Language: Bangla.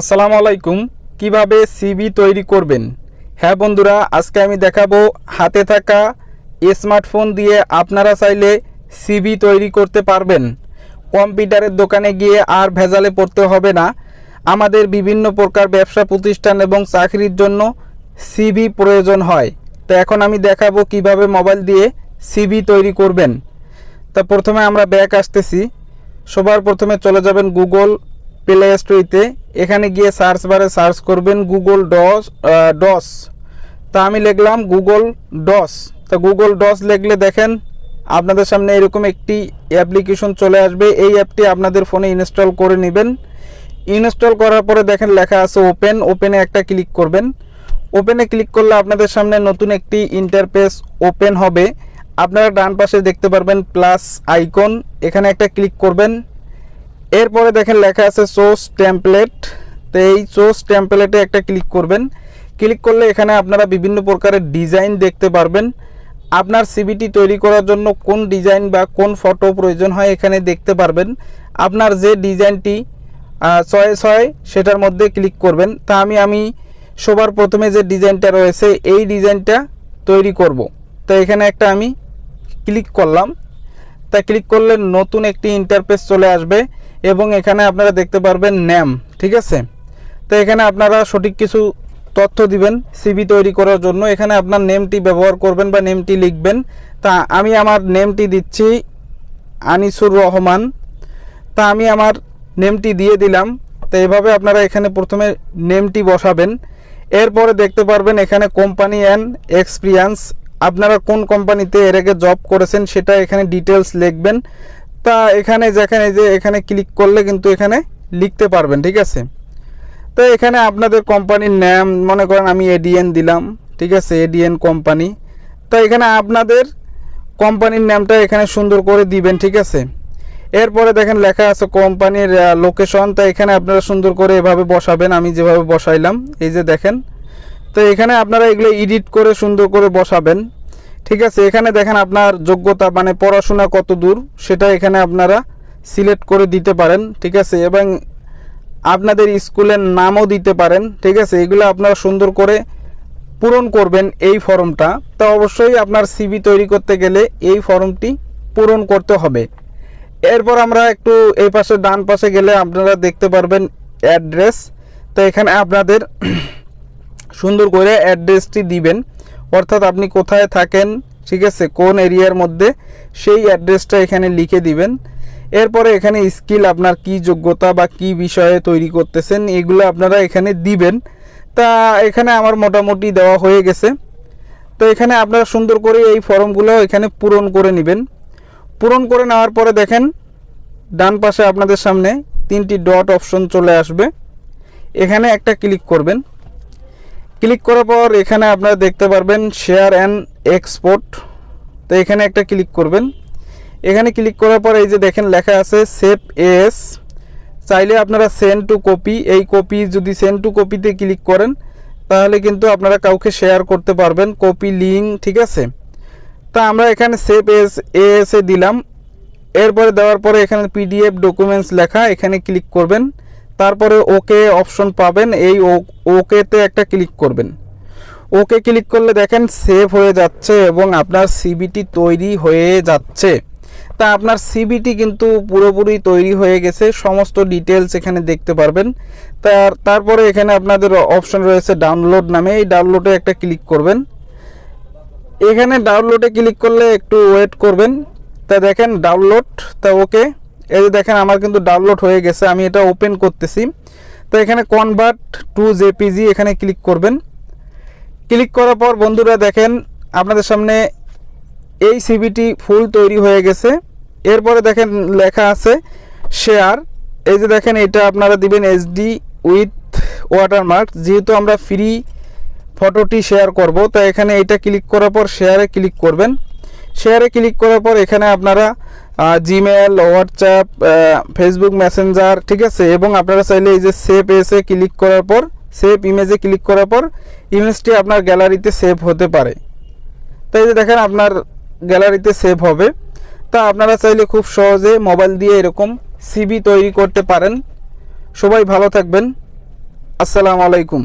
আসসালামু আলাইকুম। কীভাবে সিবি তৈরি করবেন? হ্যাঁ বন্ধুরা, আজকে আমি দেখাবো হাতে থাকা স্মার্টফোন দিয়ে আপনারা চাইলে সিবি তৈরি করতে পারবেন। কম্পিউটারের দোকানে গিয়ে আর ভেজালে পড়তে হবে না। আমাদের বিভিন্ন প্রকার ব্যবসা প্রতিষ্ঠান এবং চাকরির জন্য সিবি প্রয়োজন হয়। তো এখন আমি দেখাবো কীভাবে মোবাইল দিয়ে সিবি তৈরি করবেন। তা প্রথমে আমরা ব্যাক আসতেছি। সবার প্রথমে চলে যাবেন গুগল প্লে স্টোরিতে এখানে গিয়ে সার্চ বারে সার্চ করবেন গুগল ডস ডস তা আমি লিখলাম গুগল ডস তা গুগল ডস লিখলে দেখেন আপনাদের সামনে এরকম একটি অ্যাপ্লিকেশন চলে আসবে। এই অ্যাপটি আপনাদের ফোনে ইনস্টল করে নেবেন। ইনস্টল করার পরে দেখেন লেখা আছে ওপেন ওপেনে একটা ক্লিক করবেন। ওপেনে ক্লিক করলে আপনাদের সামনে নতুন একটি ইন্টারফেস ওপেন হবে। আপনারা ডান পাশে দেখতে পারবেন প্লাস আইকন এখানে একটা ক্লিক করবেন। এরপরে দেখেন লেখা আছে সোর্স টেমপ্লেট তো এই সোর্স টেমপ্লেটে একটা ক্লিক করবেন। ক্লিক করলে এখানে আপনারা বিভিন্ন প্রকারের ডিজাইন দেখতে পারবেন। আপনার সিবিটি তৈরি করার জন্য কোন ডিজাইন বা কোন ফটো প্রয়োজন হয় এখানে দেখতে পারবেন। আপনার যে ডিজাইনটি চয়েস হয় সেটার মধ্যে ক্লিক করবেন। তা আমি আমি সবার প্রথমে যে ডিজাইনটা রয়েছে, এই ডিজাইনটা তৈরি করব। তো এখানে একটা আমি ক্লিক করলাম। তা ক্লিক করলে নতুন একটি ইন্টারফেস চলে আসবে। এবং এখানে আপনারা দেখতে পারবেন ন্যাম, ঠিক আছে? তো এখানে আপনারা সঠিক কিছু তথ্য দিবেন সিবি তৈরি করার জন্য। এখানে আপনার নেমটি ব্যবহার করবেন বা নেমটি লিখবেন। তা আমি আমার নেমটি দিচ্ছি আনিসুর রহমান। তা আমি আমার নেমটি দিয়ে দিলাম। তো এভাবে আপনারা এখানে প্রথমে নেমটি বসাবেন। এরপরে দেখতে পারবেন এখানে কোম্পানি অ্যান্ড এক্সপিরিয়েন্স। আপনারা কোন কোম্পানিতে এর আগে জব করেছেন সেটা এখানে ডিটেলস লিখবেন। তা এখানে যেখানে যে এখানে ক্লিক করলে কিন্তু এখানে লিখতে পারবেন, ঠিক আছে? তো এখানে আপনাদের কোম্পানির নাম মনে করেন আমি এডিএন দিলাম, ঠিক আছে? এডিএন কোম্পানি তো এখানে আপনাদের কোম্পানির নামটা এখানে সুন্দর করে দিবেন, ঠিক আছে? এরপরে দেখেন লেখা আছে কোম্পানির লোকেশন তো এখানে আপনারা সুন্দর করে এভাবে বসাবেন, আমি যেভাবে বসাইলাম। এই যে দেখেন, তো এখানে আপনারা এগুলো এডিট করে সুন্দর করে বসাবেন। ঠিক আছে, এখানে দেখেন আপনার যোগ্যতা মানে পড়াশোনা কত দূর, সেটা এখানে আপনারা সিলেক্ট করে দিতে পারেন, ঠিক আছে, এবং আপনাদের স্কুলের নামও দিতে পারেন, ঠিক আছে, এগুলো আপনারা সুন্দর করে পূরণ করবেন এই ফর্মটা। তো অবশ্যই আপনার সিবি তৈরি করতে গেলে এই ফর্মটি পূরণ করতে হবে। এরপর আমরা একটু এই পাশে, ডান পাশে গেলে আপনারা দেখতে পারবেন অ্যাড্রেস। তো এখানে আপনাদের সুন্দর করে অ্যাড্রেসটি দিবেন। অর্থাৎ আপনি কোথায় থাকেন, ঠিক আছে, কোন এরিয়ার মধ্যে, সেই অ্যাড্রেসটা এখানে লিখে দিবেন। এরপরে এখানে স্কিল আপনার কি যোগ্যতা বা কি বিষয়ে তৈরি করতেছেন, এগুলো আপনারা এখানে দিবেন। তা এখানে আমার মোটামুটি দেওয়া হয়ে গেছে। তো এখানে আপনারা সুন্দর করে এই ফর্মগুলো এখানে পূরণ করে নেবেন। পূরণ করে নেওয়ার পরে দেখেন, ডান পাশে আপনাদের সামনে তিনটি ডট অপশন চলে আসবে। এখানে একটা ক্লিক করবেন। ক্লিক করার পর এখানে আপনারা দেখতে পারবেন শেয়ার অ্যান্ড এক্সপোর্ট। তো এখানে একটা ক্লিক করবেন। এখানে ক্লিক করার পর এই যে দেখেন লেখা আছে সেভ এস। চাইলে আপনারা সেন্ড টু কপি, এই কপি যদি সেন্ড টু কপিতে ক্লিক করেন, তাহলে কিন্তু আপনারা কাউকে শেয়ার করতে পারবেন, কপি লিঙ্ক, ঠিক আছে? তা আমরা এখানে সেভ এস এস দিলাম। এরপরে দেওয়ার পরে এখানে পিডিএফ ডকুমেন্টস লেখা, এখানে ক্লিক করবেন। তারপরে ওকে অপশন পাবেন, এই ওকেতে একটা ক্লিক করবেন। ওকে ক্লিক করলে দেখেন সেভ হয়ে যাচ্ছে এবং আপনার সিবিটি তৈরি হয়ে যাচ্ছে। তা আপনার সিবিটি কিন্তু পুরোপুরি তৈরি হয়ে গেছে, সমস্ত ডিটেলস এখানে দেখতে পারবেন। তার তারপরে এখানে আপনাদের অপশন রয়েছে ডাউনলোড নামে, এই ডাউনলোডে একটা ক্লিক করবেন। এখানে ডাউনলোডে ক্লিক করলে একটু ওয়েট করবেন। তা দেখেন ডাউনলোড, তা ওকে এই যে দেখেন, আমার কিন্তু ডাউনলোড হয়ে গেছে, আমি এটা ওপেন করতেছি। তো এখানে কনভার্ট টু জেপিজি এখানে ক্লিক করবেন। ক্লিক করার পর বন্ধুরা দেখেন, আপনাদের সামনে এই সিবিটি ফুল তৈরি হয়ে গেছে। এরপরে দেখেন লেখা আছে শেয়ার এই যে দেখেন, এটা আপনারা দিবেন এইচডি উইথ ওয়াটারমার্ক যেহেতু আমরা ফ্রি ফটোটি শেয়ার করব তো এখানে এটা ক্লিক করার পর শেয়ারে ক্লিক করবেন। শেয়ারে ক্লিক করার পর এখানে আপনারা জিমেল হোয়াটসঅ্যাপ ফেসবুক মেসেঞ্জার ঠিক আছে? এবং আপনারা চাইলে এই যে সেভ এসে ক্লিক করার পর সেভ ইমেজে ক্লিক করার পর ইমেজটি আপনার গ্যালারিতে সেভ হতে পারে। তাই যে দেখেন আপনার গ্যালারিতে সেভ হবে। তা আপনারা চাইলে খুব সহজে মোবাইল দিয়ে এরকম সিবি তৈরি করতে পারেন। সবাই ভালো থাকবেন। আসসালামু আলাইকুম।